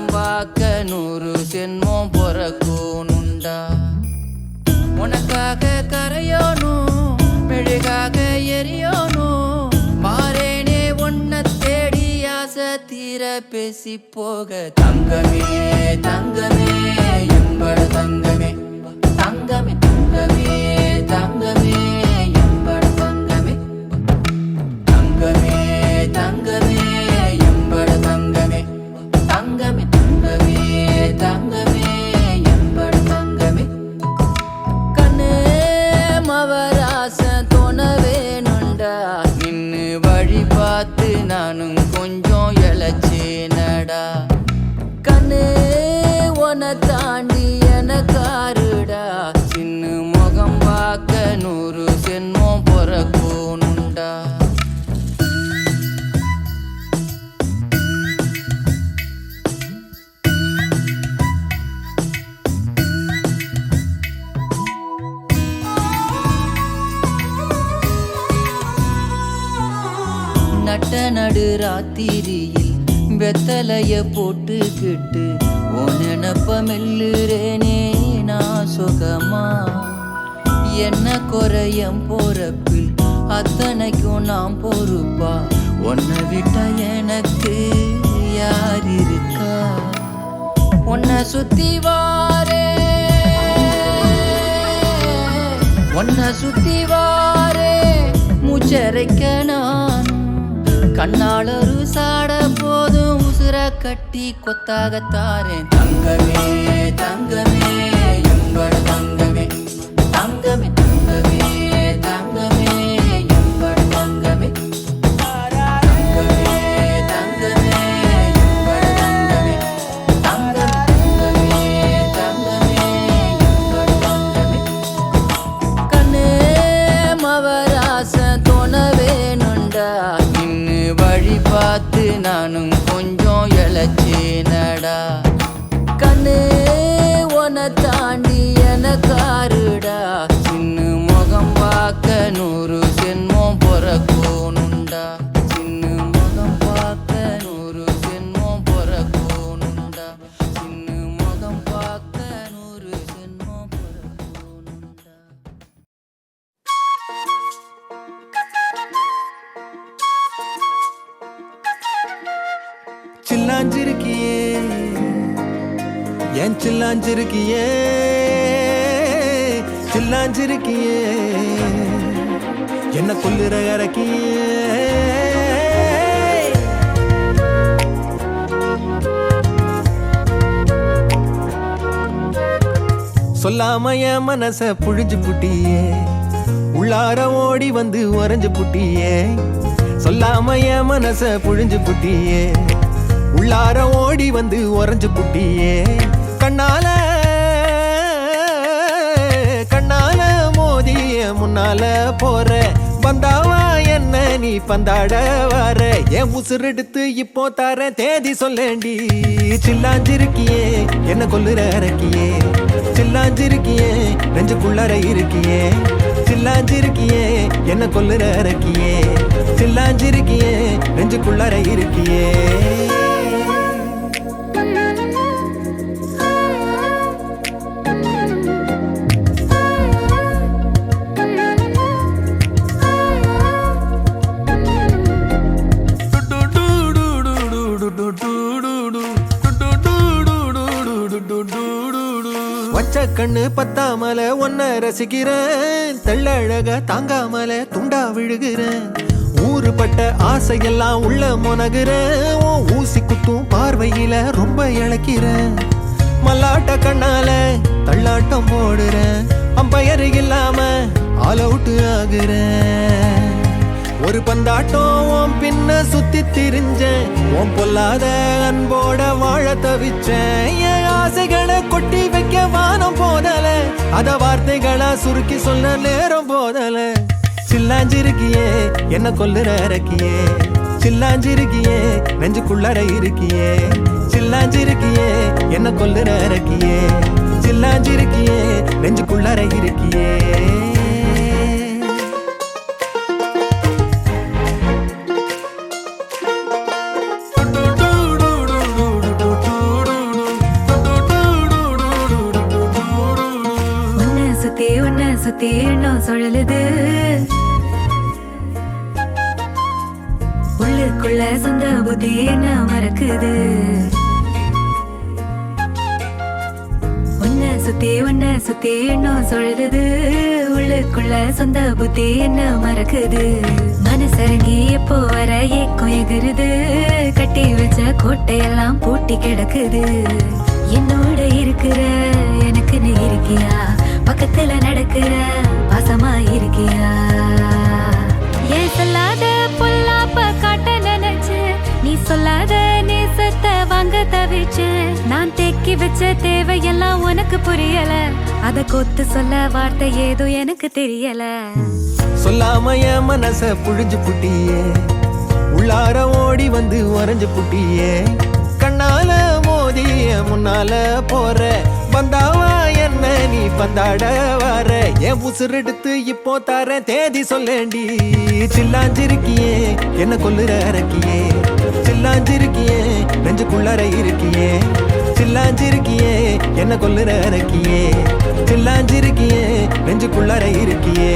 முகம் பார்க்க நூறு சென்மம் பொறக்கணுண்டா உனக்காக கரையோனும் மெழுகாக எரியோனும் மாறேனே உன்னை தேடி ஆசை தீர பேசி போக. தங்கமே தங்கமே எம்பட தங்கமே. தங்கமே தங்கமே தங்கமே. நட்ட நடு ராத்திரியில் வெத்தலைய போட்டுக்கிட்டு உன் நினப்ப மெல்லுறேனே நான் சுகமா? என்ன குறையம் போறப்பில் அத்தனைக்கும் நான் பொறுப்பா? உன்னை விட்ட எனக்கு யார் இருக்கா? உன்னை சுத்தி வாரே. உன்னை சுத்தி வாரே மூச்சரைக்க கண்ணால் ஒரு சாட போதும் உசுர கட்டி கொத்தாகத்தாரேன் தங்கமே தங்கமே எம்பட வழி பார்த்து நானும் கொஞ்சம் இழைச்சேனடா. கண்ணே உன தாண்டி எனக்காருடா சின்ன முகம் பார்க்க நூறு சென்மம் பொறக்கணுண்டா. சில்லாஞ்சிருக்கியே. ஏன் சில்லாஞ்சிருக்கியே? சில்லாஞ்சிருக்கியே. என்ன கொல்லுற இறக்கியே? சொல்லாம என் மனச புழிஞ்சு புட்டியே. உள்ளார ஓடி வந்து உறைஞ்சு புட்டியே. சொல்லாம என் மனச புழிஞ்சு புட்டியே. உள்ளார ஓடி வந்து உறைஞ்சு புட்டியே. கண்ணால கண்ணால மோதிய முன்னால போற. வந்தாவா என்ன நீ பந்தாட வர? என் உசுரெடுத்து இப்போ தர தேதி சொல்லேண்டி. சில்லாஞ்சிருக்கியே என்ன கொல்லுற இறக்கியே. சில்லாஞ்சிருக்கியே நெஞ்சுக்குள்ளார இருக்கியே. சில்லாஞ்சிருக்கியே என்ன கொல்லுற இறக்கியே. சில்லாஞ்சிருக்கியே நெஞ்சுக்குள்ளார இருக்கியே. வச்ச கண்ணு பத்தாமல ஒன்ன ரசிக்கிறேன். தெள்ளழக தாங்காமல துண்டா விழுகிறேன். ஊறுபட்ட ஆசையெல்லாம் உள்ள முனகுறேன். ஊசி குத்தும் பார்வையில ரொம்ப இழக்கிறேன். மல்லாட்ட கண்ணால தள்ளாட்டம் போடுறேன். அம்பயர் இல்லாம ஆல் அவுட் ஆகுறேன். ஒரு பந்தாட்டம் உன் பின்ன சுத்தி திரிஞ்சேன். ஓம் பொல்லாத அன்போட வாழ தவிச்சேன். என் ஆசைகளை கொட்டி வைக்க வானம் போதல. அத வார்த்தைகளா சுருக்கி சொல்ல நேரம் போதல. சில்லாஞ்சிருக்கியே என்ன கொல்லுற இறக்கியே. சில்லாஞ்சிருக்கியே நெஞ்சுக்குள்ளற இருக்கியே. சில்லாஞ்சிருக்கியே என்ன கொல்லுற இறக்கியே. சில்லாஞ்சிருக்கியே நெஞ்சுக்குள்ளற இருக்கியே. என்ன உன்னை சுத்தி எண்ணம் சுழலுது. உள்ளுக்குள்ள சொந்த புத்தி என்ன மறக்குது? உன்னை சுத்தி உன்ன சுத்தி எண்ணம் சுழலுது? உள்ளுக்குள்ள சொந்த புத்தி என்ன மறக்குது? மனசரங்கி எப்போ வர ஏக்கம் எகுருது? கட்டி வச்ச கோட்டையெல்லாம் பூட்டி கிடக்குது. என்னோட இருக்கிற எனக்கு நீ இருக்கியா? பக்கத்துல நடக்கிற பாசமா இருக்கியா? ஏன் சொல்லாத பொல்லாப்ப காட்ட நினைச்சு? நீ சொல்லாத நேசத்த வாங்க தவிச்சு. நான் தேக்கி வச்ச தேவையெல்லாம் உனக்கு புரியல. அத கொத்து சொல்ல வார்த்தை ஏதோ எனக்கு தெரியல. சொல்லாம என் மனச புழிஞ்சு புட்டியே. உள்ளார ஓடி வந்து வரைஞ்சு புட்டியே. கண்ணால மோதிய முன்னால போற வந்தாவா? என்ன நீ பந்தாட வர என் உசுரெடுத்து இப்போ தர தேதி சொல்லேண்டி. சில்லாஞ்சிருக்கியே என்ன கொல்லுற அரக்கியே? சில்லாஞ்சிருக்கியே நெஞ்சுக்குள்ளற இருக்கியே? சில்லாஞ்சிருக்கியே என்ன கொல்லுற அரக்கியே? சில்லாஞ்சிருக்கியே நெஞ்சுக்குள்ளற இருக்கியே?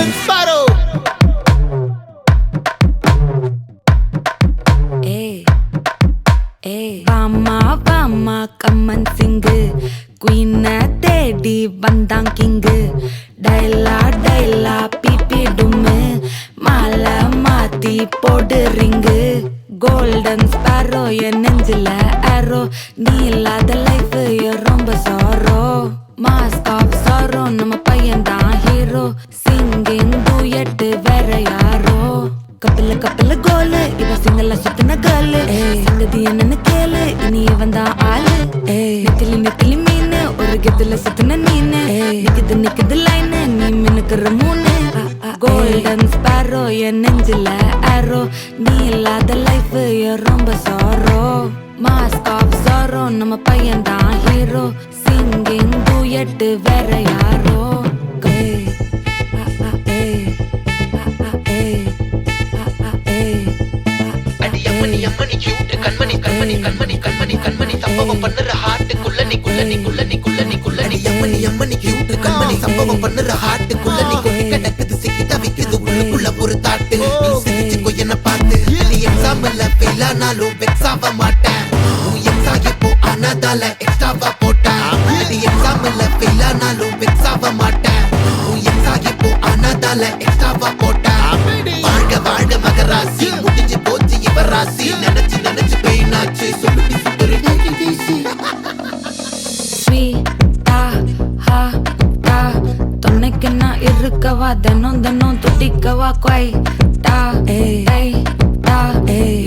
Golden sparrow ஏய் ஏய் கம்மன் சிங்கு குயின தேடி வந்தான் கிங்கு டைலா டைலா பிபி டும்மு மாலை மாத்தி போடு ரிங்கு கோல்டன் ஸ்பாரோ என் நெஞ்சில அரோ நீ இல்லாத லைஃப் ரொம்ப சாரோ மாஸ்க் ஆஃப் சாரோ நம்ம பையன் தான் ஹீரோ சிங்கிங் டூயட் வேற யாரோ? கப்பில கப்பில கோலு. இவ சிங்கல சுத்தின கேர்ளு சங்கதி என்னன்னு கேளு. இனி இவன் தான் ஆளு நெத்திலி நெத்திலி மீன். ஒரு கெத்துல சுத்தின நீனு நிக்குது நிக்குது லைன் நீ மினுக்குற மூணு கோல்டன் ஸ்பாரோ என் நெஞ்சில ஆரோ நீ இல்லாத லைஃப் ரொம்ப சாரோ மாஸ்க் ஆஃப் சாரோ நம்ம பையன் தான் ஹீரோ சிங்கிங் டூயட் வேற யாரோ? அம்மணி அம்மணி கியூட் கண்மணி கண்மணி கண்மணி கண்மணி கண்மணி சம்பவம் பண்ணுற ஹார்ட் குள்ளனி குள்ளனி குள்ளனி குள்ளனி குள்ளனி அம்மணி அம்மணி கியூட் கண்மணி சம்பவம் பண்ணுற ஹார்ட்டுக்குள்ள நீ கொண்டு கிடக்குது சிக்கி தவிக்குது உள்ளுக்குள்ள ஒரு தாட்டு. நீ சிரிச்சுக்கோ என்ன பார்த்து நீ எக்ஸாம்ல ஃபெயில் ஆனாலும் வெக்ஸ் ஆக மாட்டேன் இருக்கவா தினம் தினம் துடிக்கவா குவைட்டா, டை, டா.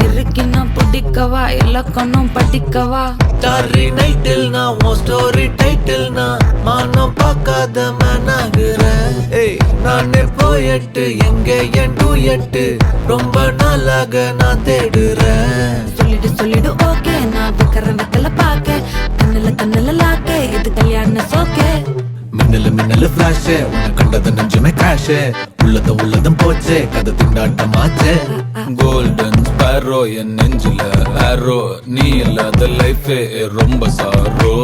இருக்கினா பிடிக்கவா இலக்கணம் படிக்கவா. ஸ்டாரி டைட்டில் நான் உன் ஸ்டோரி டைட்டில் நான் மானம் பார்க்காத மேனாகிறேன் ஏய் நானே போயட்டு எங்க என் டூயட்டு ரொம்ப நாளாக நான் தேடுறேன். சொல்லிடு சொல்லிடு ஓகே நான் வைக்கிற வெத்தல பாக்க மின்னலு ஃபிளாஷ் உன்னை கண்டது நெஞ்சுமே கிராஷ் உள்ளதும் உள்ளதும் போச்சு. கதை திண்டாட்டம் திண்டாட்டமாச்சே கோல்டன் ஸ்பாரோ என் நெஞ்சில ஆரோ நீ இல்லாத லைஃபே ரொம்ப சாரோ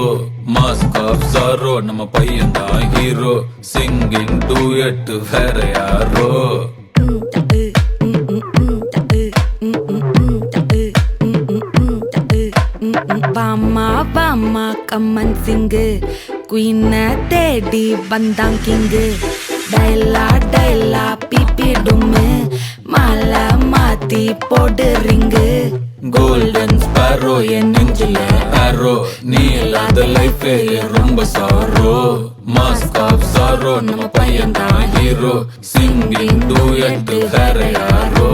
மாஸ்க் ஆஃப் சாரோ நம்ம பையன் தான் ஹீரோ சிங்கிங் டூயட் வேற யாரோ. பாமா பாமா கம்மன் சிங்கு குயின தேடி வந்தான் கிங்கு. டைலா டைலா பிபி டும்மு மாலை மாத்தி போடு ரிங்கு. கோல்டன் ஸ்பாரோ என் நெஞ்சில ஆரோ நீ இல்லாத லைஃப் ரொம்ப சாரோ மாஸ்க் ஆஃப் சாரோ நம்ம பையன் தான் ஹீரோ சிங்கிங் டூ எட்டு வேற யாரோ.